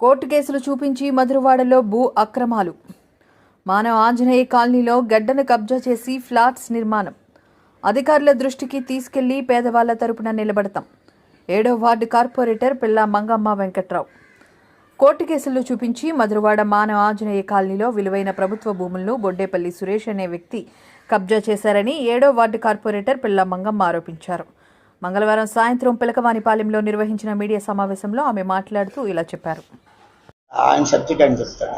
Court కేసులు చూపించి మధురవాడలో భూ అక్రమాలు. మానవ ఆంజనేయ కాలనీలో గడ్డను కబ్జా చేసి ఫ్లాట్స్ నిర్మాణం. అధికారుల దృష్టికి తీసుకెళ్ళి పేదవాళ్ళ తరపున నిలబడతాం. ఏడో వార్డు కార్పొరేటర్ పిల్ల మంగమ్మ వెంకట్రావు. కోర్టు కేసులు చూపించి మధురవాడ మానవ ఆంజనేయ కాలనీలో విలువైన ప్రభుత్వ భూములను బొడ్డేపల్లి సురేష్ అనే వ్యక్తి కబ్జా చేశారని ఏడో వార్డు కార్పొరేటర్ పిల్ల మంగమ్మ ఆరోపించారు. మంగళవారం సాయంత్రం పిలకవానిపాలెంలో నిర్వహించిన మీడియా సమావేశంలో ఆమె మాట్లాడుతూ ఇలా చెప్పారు. ఆయన సబ్జెక్ట్ అని చెప్తాడు.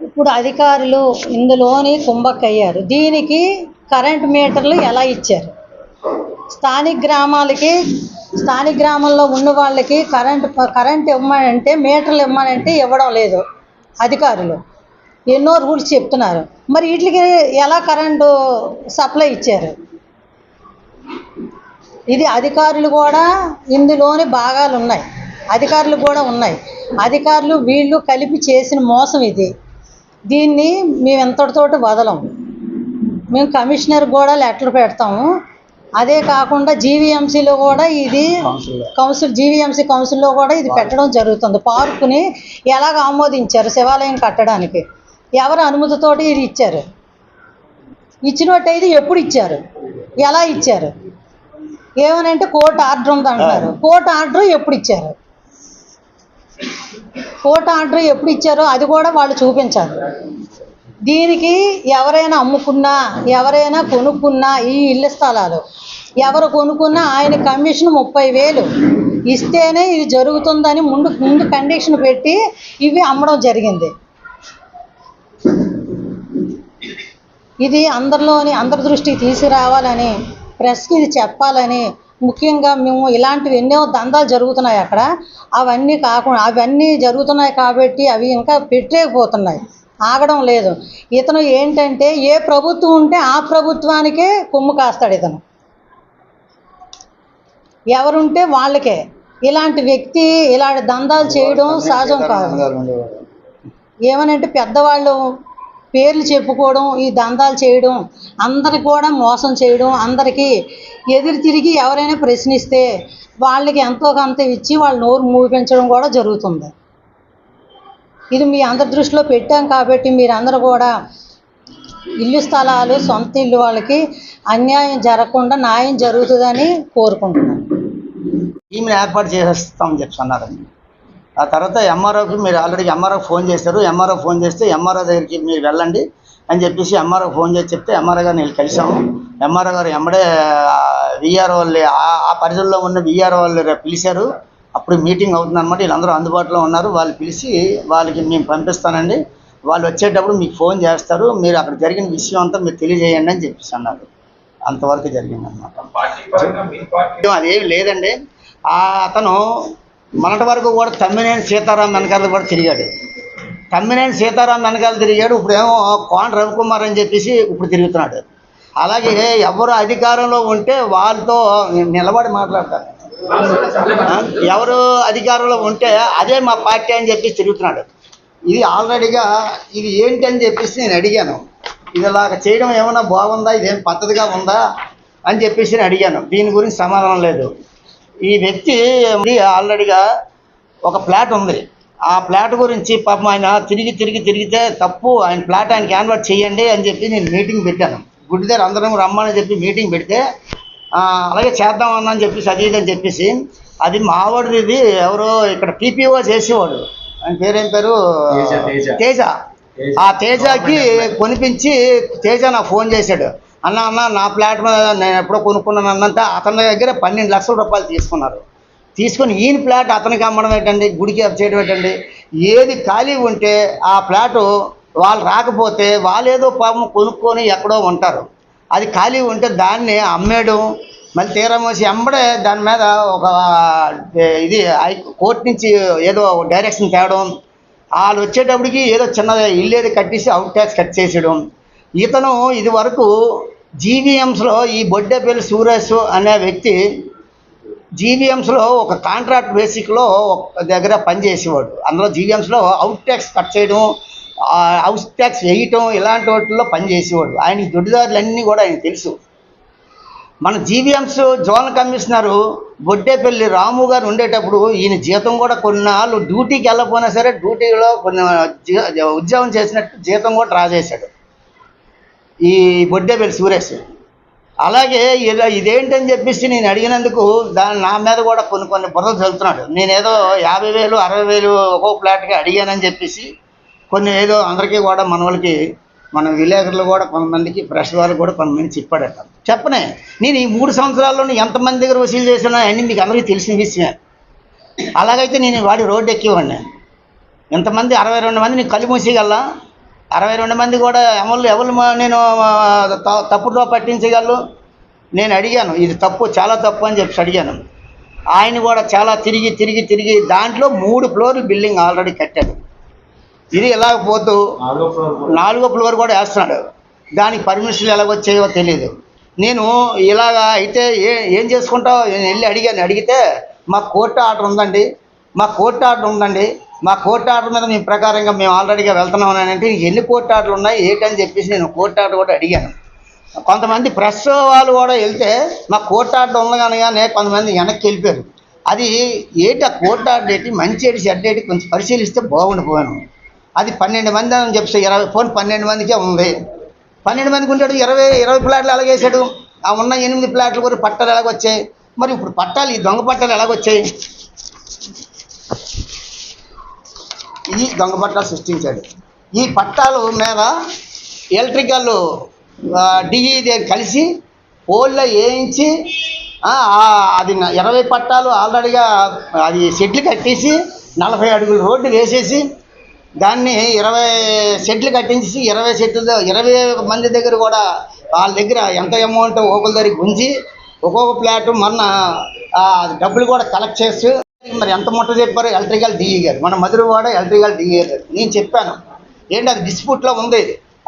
ఇప్పుడు అధికారులు ఇందులోని కుంభక్కయ్యారు. దీనికి కరెంట్ మీటర్లు ఎలా ఇచ్చారు? స్థానిక గ్రామాలకి స్థానిక గ్రామంలో ఉన్న వాళ్ళకి కరెంట్ కరెంట్ ఇవ్వమనంటే మీటర్లు ఇవ్వమనంటే ఇవ్వడం లేదు అధికారులు. ఎన్నో రూల్స్ చెప్తున్నారు. మరి వీటికి ఎలా కరెంటు సప్లై ఇచ్చారు? ఇది అధికారులు కూడా ఇందులోని భాగాలు ఉన్నాయి. అధికారులు కూడా ఉన్నాయి. అధికారులు వీళ్ళు కలిపి చేసిన మోసం ఇది. దీన్ని మేము ఎంతటితోటి వదలం. మేము కమిషనర్ కూడా లెటర్ పెడతాము. అదే కాకుండా జీవీఎంసీలో కూడా ఇది కౌన్సిల్. జీవీఎంసీ కౌన్సిల్లో కూడా ఇది పెట్టడం జరుగుతుంది. పార్కుని ఎలాగ ఆమోదించారు శివాలయం కట్టడానికి? ఎవరు అనుమతితోటి ఇది ఇచ్చారు? ఇచ్చినట్టయితే ఎప్పుడు ఇచ్చారు? ఎలా ఇచ్చారు? ఏమనంటే కోర్టు ఆర్డర్ ఉంది అంటున్నారు కోర్టు ఆర్డర్ ఎప్పుడు ఇచ్చారు? కోర్టు ఆర్డర్ ఎప్పుడు ఇచ్చారో అది కూడా వాళ్ళు చూపించాలి. దీనికి ఎవరైనా అమ్ముకున్నా ఎవరైనా కొనుక్కున్నా ఈ ఇళ్ళ స్థలాలు. ఎవరు కొనుక్కున్నా ఆయన కమిషన్ ముప్పై వేలు. ఇస్తేనే ఇది జరుగుతుందని ముందు ముందు కండిషన్ పెట్టి ఇవి అమ్మడం జరిగింది. ఇది అందరిలోని అందరి దృష్టికి తీసుకురావాలని ప్రెస్కి ఇది చెప్పాలని ముఖ్యంగా మేము ఇలాంటివి ఎన్నో దందాలు జరుగుతున్నాయి అక్కడ. అవన్నీ కాకుండా అవన్నీ జరుగుతున్నాయి కాబట్టి అవి ఇంకా పెట్టలేకపోతున్నాయి. ఆగడం లేదు. ఇతను ఏంటంటే ఏ ప్రభుత్వం ఉంటే ఆ ప్రభుత్వానికే కొమ్ము కాస్తాడు ఇతను. ఎవరుంటే వాళ్ళకే. ఇలాంటి వ్యక్తి ఇలాంటి దందాలు చేయడం సహజం కాదు. ఏమనంటే పెద్దవాళ్ళు పేర్లు చెప్పుకోవడం ఈ దందాలు చేయడం అందరి కూడా మోసం చేయడం అందరికీ ఎదురు తిరిగి ఎవరైనా ప్రశ్నిస్తే వాళ్ళకి ఎంతో కొంత ఇచ్చి వాళ్ళ నోరు మూపించడం కూడా జరుగుతుంది. ఇది మీ అందరి దృష్టిలో పెట్టాం కాబట్టి మీరందరూ కూడా ఇల్లు స్థలాలు సొంత ఇల్లు వాళ్ళకి అన్యాయం జరగకుండా న్యాయం జరుగుతుందని కోరుకుంటున్నాను. టీంని ఏర్పాటు చేసేస్తామని చెప్పి అన్నారండి. ఆ తర్వాత ఎంఆర్ఓకి మీరు ఆల్రెడీ ఎంఆర్ఓ ఫోన్ చేశారు. ఎంఆర్ఓ ఫోన్ చేస్తే ఎంఆర్ఓ దగ్గరికి మీరు వెళ్ళండి అని చెప్పేసి ఎంఆర్ఓ ఫోన్ చేసి చెప్తే ఎంఆర్ఓ గారిని వెళ్ళి కలిసాము ఎంఆర్ఓ గారు ఎమ్మడే విఆర్ఓ వాళ్ళు ఆ- పరిధిలో ఉన్న విఆర్ఓ వాళ్ళు పిలిచారు. అప్పుడు మీటింగ్ అవుతుందన్నమాట. వీళ్ళందరూ అందుబాటులో ఉన్నారు. వాళ్ళు పిలిచి వాళ్ళకి మేము పంపిస్తానండి. వాళ్ళు వచ్చేటప్పుడు మీకు ఫోన్ చేస్తారు. మీరు అక్కడ జరిగిన విషయం అంతా మీరు తెలియజేయండి అని చెప్పేసి అన్నారు. అంతవరకు జరిగిందన్నమాట. అదేమి లేదండి. అతను మొన్నటి వరకు కూడా తమ్మినేని సీతారాం వెనకాల కూడా తిరిగాడు. తమ్మినేని సీతారాం వెనకాల తిరిగాడు ఇప్పుడేమో కోన రవికుమార్ అని చెప్పేసి ఇప్పుడు తిరుగుతున్నాడు. అలాగే ఎవరు అధికారంలో ఉంటే వాళ్ళతో నిలబడి మాట్లాడతారు. ఎవరు అధికారంలో ఉంటే అదే మా పార్టీ అని చెప్పేసి తిరుగుతున్నాడు. ఇది ఆల్రెడీగా ఇది ఏంటి అని చెప్పేసి నేను అడిగాను. ఇది ఇలాగ చేయడం ఏమైనా బాగుందా? ఇదేం పద్ధతిగా ఉందా? అని చెప్పేసి నేను అడిగాను. దీని గురించి సమాధానం లేదు. ఈ వ్యక్తి ఆల్రెడీగా ఒక ఫ్లాట్ ఉంది. ఆ ఫ్లాట్ గురించి పాపం ఆయన తిరిగి తిరిగి తిరిగితే తప్పు ఆయన ఫ్లాట్ ఆయన క్యాన్వర్ట్ చేయండి అని చెప్పి నేను మీటింగ్ పెట్టాను. గుడి దగ్గర అందరం రమ్మని చెప్పి మీటింగ్ పెడితే అలాగే చేద్దామన్నా అని చెప్పేసి అది ఇది అని చెప్పేసి అది మావాడిది ఇది ఎవరో ఇక్కడ పీపీఓ చేసేవాడు. ఆయన పేరేం పేరు. తేజ ఆ తేజకి కొనిపించి తేజ నాకు ఫోన్ చేశాడు. అన్న అన్న నా ప్లాట్ మీద నేను ఎప్పుడో కొనుక్కున్నాను అన్నంత అతని దగ్గర పన్నెండు లక్షల రూపాయలు తీసుకున్నారు. తీసుకొని ఈయన ప్లాట్ అతనికి అమ్మడం ఏంటండి? గుడికి చేయడం ఏంటండి? ఏది ఖాళీ ఉంటే ఆ ప్లాటు వాళ్ళు రాకపోతే వాళ్ళు ఏదో పాపం కొనుక్కొని ఎక్కడో ఉంటారు. అది ఖాళీ ఉంటే దాన్ని అమ్మేయడం మళ్ళీ తీరమోసి అమ్మడే దాని మీద ఒక ఇది కోర్టు నుంచి ఏదో డైరెక్షన్ తేవడం వాళ్ళు వచ్చేటప్పటికి ఏదో చిన్న ఇల్లు ఏది కట్టేసి అవుట్ ట్యాక్స్ కట్ చేసేయడం. ఇతను ఇది వరకు జీవీఎంస్లో ఈ బొడ్డెపల్లి సూరేష్ అనే వ్యక్తి జీవీఎంస్లో ఒక కాంట్రాక్ట్ బేసిక్లో ఒక దగ్గర పనిచేసేవాడు. అందులో జీవీఎంస్లో అవుట్ ట్యాక్స్ కట్ చేయడం హౌస్ ట్యాక్స్ వేయటం ఇలాంటి వాటిల్లో పనిచేసేవాడు. ఆయన దొడ్డిదారులన్నీ కూడా ఆయన తెలుసు. మన GVMS zone commissioner Boddepalli Ramu గారు ఉండేటప్పుడు ఈయన జీతం కూడా కొన్నాళ్ళు డ్యూటీకి వెళ్ళకపోయినా సరే డ్యూటీలో కొన్ని ఉద్యోగం చేసినట్టు జీతం కూడా డ్రా చేశాడు ఈ బొడ్డేపల్లి సురేష్. అలాగే ఇలా ఇదేంటని చెప్పేసి నేను అడిగినందుకు దాని నా మీద కూడా కొన్ని కొన్ని బుర్రలు చల్లుతున్నాడు. నేనేదో యాభై వేలు అరవై వేలు ఒక్కో ప్లాట్గా అడిగానని చెప్పేసి కొన్ని ఏదో అందరికీ కూడా మన వాళ్ళకి మన విలేకరులు కూడా కొంతమందికి ఫ్రెష్ వాళ్ళు కూడా కొంతమంది చెప్పాడట. చెప్పనే నేను ఈ మూడు సంవత్సరాల్లో ఎంతమంది దగ్గర వసూలు చేసినా అన్నీ మీకు అందరికీ తెలిసిన విషయమే. అలాగైతే నేను వాడి రోడ్డు ఎక్కేవాడిని. ఎంతమంది? అరవై రెండు మంది నేను కళ్ళు అరవై రెండు మంది కూడా ఎవరు ఎవరు నేను ఆ, త- తప్పుదో పట్టించగలను? నేను అడిగాను ఇది తప్పు చాలా తప్పు అని చెప్పి అడిగాను. ఆయన కూడా చాలా తిరిగి తిరిగి తిరిగి దాంట్లో మూడు ఫ్లోర్లు బిల్డింగ్ ఆల్రెడీ కట్టాడు. ఇది ఇలా పోతూ నాలుగో ఫ్లోర్ కూడా. వేస్తున్నాడు. దానికి పర్మిషన్లు ఎలా వచ్చాయో తెలియదు నేను ఇలాగా అయితే ఏ ఏం చేసుకుంటావు? నేను వెళ్ళి అడిగాను. అడిగితే మా కోర్టు ఆర్డర్ ఉందండి. మా కోర్టు ఆర్డర్ ఉందండి. మా కోర్టు ఆర్డర్ మీద మీ ప్రకారంగా మేము ఆల్రెడీగా వెళ్తున్నాం అని అంటే ఎన్ని కోర్టు ఆర్డర్లు ఉన్నాయి ఏంటని చెప్పేసి నేను కోర్టు ఆర్డర్ కూడా అడిగాను. కొంతమంది ప్రెస్ వాళ్ళు కూడా వెళ్తే మా కోర్టు ఆర్డర్ ఉండగానే కొంతమంది వెనక్కి వెళ్ళిపోయారు. అది ఏంటి ఆ కోర్టు ఆర్డర్ ఏంటి మంచి ఏంటి చెడ్డ ఏంటి కొంచెం పరిశీలిస్తే బాగుండిపోయాను. అది పన్నెండు మంది అని చెప్తే ఇరవై ఫోన్ పన్నెండు మందికే ఉంది. పన్నెండు మందికి ఉంటాడు ఇరవై ఇరవై ప్లాట్లు ఎలాగేసాడు ఆ ఉన్న ఎనిమిది ప్లాట్లు కూడా పట్టాలు ఎలాగొచ్చాయి మరి ఇప్పుడు పట్టాలు ఈ దొంగ పట్టాలు ఎలాగొచ్చాయి ఈ దొంగ పట్టాలు సృష్టించాడు. ఈ పట్టాలు మీద ఎలక్ట్రికల్ డిఈ కలిసి పోల్లో వేయించి అది ఇరవై పట్టాలు ఆల్రెడీగా అది షెడ్లు కట్టేసి నలభై అడుగుల రోడ్డు వేసేసి దాన్ని ఇరవై షెడ్లు కట్టించేసి ఇరవై షెడ్లు ఇరవై మంది దగ్గర కూడా వాళ్ళ దగ్గర ఎంత అమౌంట్ ఒకరి దగ్గర గుంజి ఒక్కొక్క ప్లాట్ మొన్న డబ్బులు కూడా కలెక్ట్ చేస్తూ మరి ఎంత ముట్ట చెప్పారు ఎలక్ట్రికల్ డిఈ గారు. మన మధురవాడ ఎలక్ట్రికల్ డిఈ గారు. నేను చెప్పాను. ఏంటి అది డిస్ప్యూట్లో ఉంది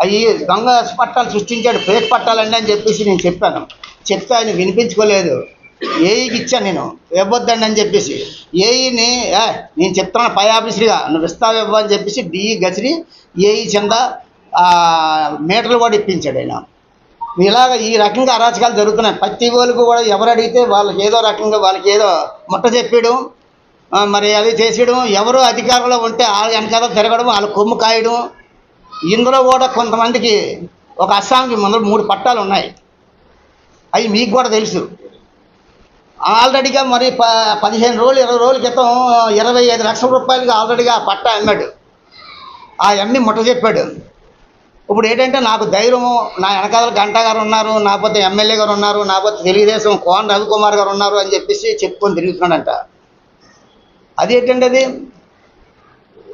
అవి దొంగ పట్టాలు సృష్టించాడు ఫేక్ పట్టాలండి అని చెప్పేసి నేను చెప్పాను. చెప్తే ఆయన వినిపించుకోలేదు. ఏఈకి ఇచ్చాను నేను. ఇవ్వద్దండి అని చెప్పేసి. ఏఈని నేను చెప్తున్నాను పై ఆఫీసర్గా. నువ్వు ఇస్తావు ఇవ్వ అని చెప్పేసి డిఈ గసిరి ఏఈ కింద మీటర్లు కూడా ఇప్పించాడు ఆయన. ఇలాగ ఈ రకంగా అరాచకాలు జరుగుతున్నాయి. ప్రతి వాళ్ళకు కూడా ఎవరు అడిగితే వాళ్ళకి ఏదో రకంగా వాళ్ళకి ఏదో ముట్ట చెప్పాడు. మరి అది చేసేయడం ఎవరు అధికారంలో ఉంటే వాళ్ళ వెనకాల తిరగడం వాళ్ళ కొమ్ము కాయడం. ఇందులో కూడా కొంతమందికి ఒక అస్సాంకి ముందు మూడు పట్టాలు ఉన్నాయి. అవి మీకు కూడా తెలుసు. ఆల్రెడీగా మరి ప పదిహేను రోజులు ఇరవై రోజుల క్రితం ఇరవై ఐదు లక్షల రూపాయలకి ఆల్రెడీగా ఆ పట్టా అమ్మాడు. ఆ అమ్మి ముట్ట చెప్పాడు. ఇప్పుడు ఏంటంటే నాకు ధైర్యము నా వెనకాల గంట గారు ఉన్నారు నాపోతే ఎమ్మెల్యే గారు ఉన్నారు నాపోతే తెలుగుదేశం కోన రవికుమార్ గారు ఉన్నారు అని చెప్పేసి చెప్పుకొని తిరుగుతున్నాడంట. అదేంటండి అది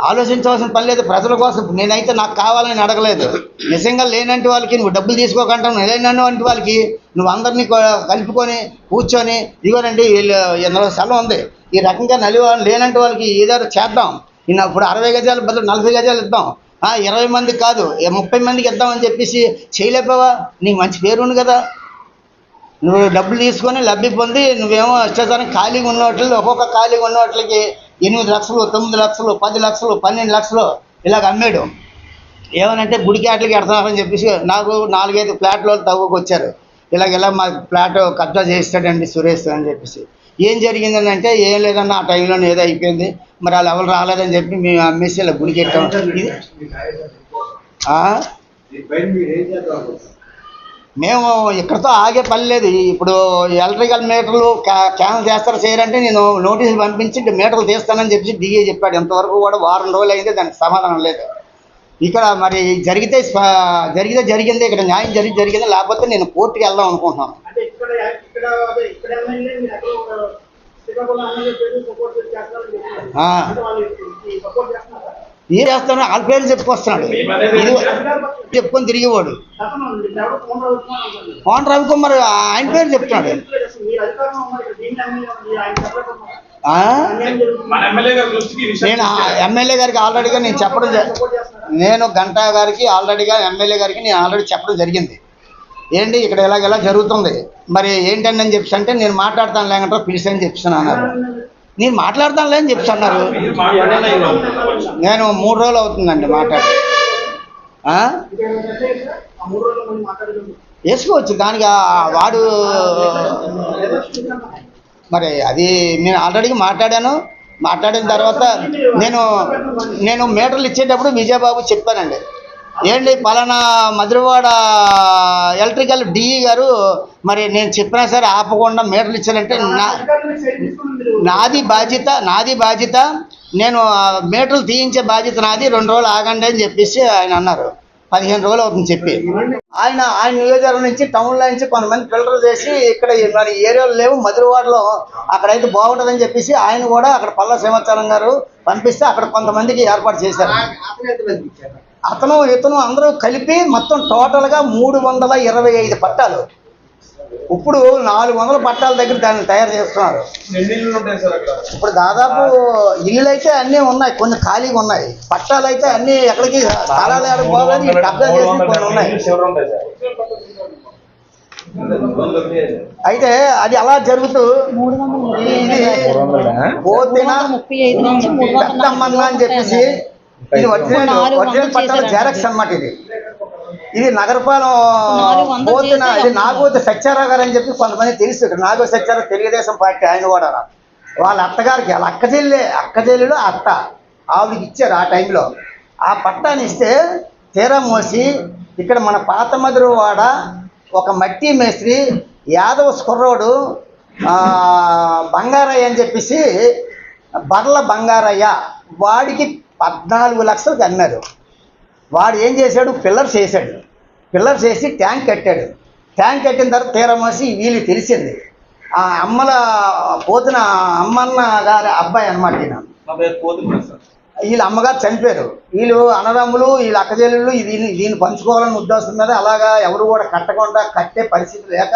ఆలోచించవలసిన పని లేదు. ప్రజల కోసం నేనైతే నాకు కావాలని అడగలేదు. నిజంగా లేనంటి వాళ్ళకి నువ్వు డబ్బులు తీసుకోకుండా లేనటువంటి వాళ్ళకి నువ్వు అందరినీ కలుపుకొని కూర్చొని ఇదిగోనండి వీళ్ళు స్థలం ఉంది. ఈ రకంగా నలివ లేనంటి వాళ్ళకి ఏదో చేద్దాం. నేను ఇప్పుడు అరవై గజాలు బదులు నలభై గజాలు ఇద్దాం. ఇరవై మందికి కాదు ముప్పై మందికి ఇద్దామని చెప్పేసి చేయలేపావా నీకు మంచి పేరు ఉంది కదా. నువ్వు డబ్బులు తీసుకొని లబ్ధి పొంది నువ్వేమో ఇష్టాచారం ఖాళీగా ఉన్న వాటిలో ఒక్కొక్క ఖాళీగా ఉన్న వాటికి ఎనిమిది లక్షలు తొమ్మిది లక్షలు పది లక్షలు పన్నెండు లక్షలు ఇలాగ అమ్మాడు. ఏమనంటే గుడికి ఆటలకి ఎడతారని చెప్పేసి నాకు నాలుగైదు ఫ్లాట్లు తవ్వుకు వచ్చారు ఇలాగ ఇలా మా ఫ్లాట్ కబ్జా చేస్తాడండి సురేష్ అని చెప్పేసి. ఏం జరిగిందని అంటే ఏం లేదన్న ఆ టైంలో ఏదో అయిపోయింది. మరి వాళ్ళు ఎవరు రాలేదని చెప్పి మేము అమ్మేసి ఇలా గుడికి ఎట్టాం? మేము ఇక్కడతో ఆగే పని లేదు. ఇప్పుడు ఎలక్ట్రికల్ మీటర్లు క్యా- క్యాన్సిల్ చేస్తారు చేయరంటే నేను నోటీసులు పంపించి మీటర్లు తీస్తానని చెప్పి డిఏ చెప్పాడు. ఎంతవరకు కూడా వారం రోజులు అయితే దానికి సమాధానం లేదు. ఇక్కడ మరి జరిగితే జరిగితే జరిగింది ఇక్కడ న్యాయం జరిగి జరిగింది. లేకపోతే నేను కోర్టుకి వెళ్దాం అనుకుంటున్నాను. ఇక్కడ ఏం చేస్తాను వాళ్ళ పేర్లు చెప్పుకొస్తున్నాడు. ఇది చెప్పుకొని తిరిగేవాడు. కోన రవికుమార్ ఆయన పేరు చెప్తున్నాడు. నేను ఎమ్మెల్యే గారికి ఆల్రెడీగా నేను చెప్పడం నేను గంటా గారికి ఆల్రెడీగా ఎమ్మెల్యే గారికి నేను ఆల్రెడీ చెప్పడం జరిగింది. ఏంటి ఇక్కడ ఇలాగ ఇలా జరుగుతుంది. మరి ఏంటని చెప్పేసి అంటే నేను మాట్లాడతాను లేకుంటే పిలిచని చెప్తున్నాను అన్నారు. నేను మాట్లాడతానులే అని చెప్తున్నారు. నేను మూడు రోజులు అవుతుందండి మాట్లాడి. వేసుకోవచ్చు దానికి వాడు మరి అది నేను ఆల్రెడీ మాట్లాడాను. మాట్లాడిన తర్వాత నేను నేను మీటర్లు ఇచ్చేటప్పుడు విజయబాబు చెప్పానండి. ఏంటి పలానా మధురవాడ ఎలక్ట్రికల్ డిఈ గారు మరి నేను చెప్పినా సరే ఆపకుండా మీటర్లు ఇచ్చారంటే నాది బాధ్యత నాది బాధ్యత. నేను మీటర్లు తీయించే బాధ్యత నాది. రెండు రోజులు ఆగండి అని చెప్పేసి ఆయన అన్నారు. పదిహేను రోజులు అవుతుంది చెప్పి. ఆయన ఆయన నియోజకవర్గం నుంచి టౌన్లో నుంచి కొంతమంది ఫిల్టర్ చేసి ఇక్కడ మరి ఏరియాలో లేవు. మధురవాడలో అక్కడైతే బాగుంటుందని చెప్పేసి ఆయన కూడా అక్కడ పల్ల సింవత్సరం గారు పంపిస్తే అక్కడ కొంతమందికి ఏర్పాటు చేశారు. అతను ఇతను అందరూ కలిపి మొత్తం టోటల్గా మూడు వందల ఇరవై ఐదు పట్టాలు. ఇప్పుడు నాలుగు వందల పట్టాల దగ్గర దాన్ని తయారు చేస్తున్నారు. ఎన్ని ఇళ్ళు ఉంటాయి సార్ అక్కడ? ఇప్పుడు దాదాపు ఇల్లు అయితే అన్నీ ఉన్నాయి కొన్ని ఖాళీగా ఉన్నాయి. పట్టాలు అయితే అన్ని ఎక్కడికి స్థలాలు ఎక్కడికి పోవాలి కబ్జా చేసి కొన్ని ఉన్నాయి. అయితే అది అలా జరుగుతూ మూడు వందల ఇది పోతిన ముప్పై ఐదు నుంచి మూడు వందల పెద్దమ్మన్న అని చెప్పేసి ఇది ఒరిజినల్ ఒరిజినల్ పట్టాల. జెరాక్స్ అన్నమాట ఇది. ఇది నగరపాలెం నాలుగు వందలు పోతిన చేసి ఇది నాగోతి సత్యారావు గారు అని చెప్పి కొంతమంది తెలుసు. ఇక్కడ నాగోతి సత్యారావు తెలుగుదేశం పార్టీ ఆయన కూడా వాళ్ళ అత్తగారికి వాళ్ళ అక్క చెల్లె అక్క చెల్లెలు అత్త. ఆవిడకి ఇచ్చారు ఆ టైంలో. ఆ పట్టాన్ని ఇస్తే తీరా మోసి ఇక్కడ మన పాత మధురవాడ ఒక మట్టి మేస్త్రి యాదవ్ స్కుర్రోడు ఆ, బంగారయ్య అని చెప్పేసి బర్ల బంగారయ్య వాడికి పద్నాలుగు లక్షలకు అమ్మారు వాడు ఏం చేశాడు? పిల్లర్స్ వేసాడు పిల్లర్స్ వేసి ట్యాంక్ కట్టాడు. ట్యాంక్ కట్టిన తర్వాత తీరమోసి వీళ్ళు తెలిసింది. ఆ అమ్మల పోతున్న అమ్మన్న గారి అబ్బాయి అనమాట ఈయన. వీళ్ళ అమ్మగారు చనిపోయారు. వీళ్ళు అన్నదమ్ములు వీళ్ళ అక్కజల్లులు దీన్ని దీన్ని పంచుకోవాలని ఉద్దేశం మీద అలాగా ఎవరు కూడా కట్టకుండా కట్టే పరిస్థితి లేక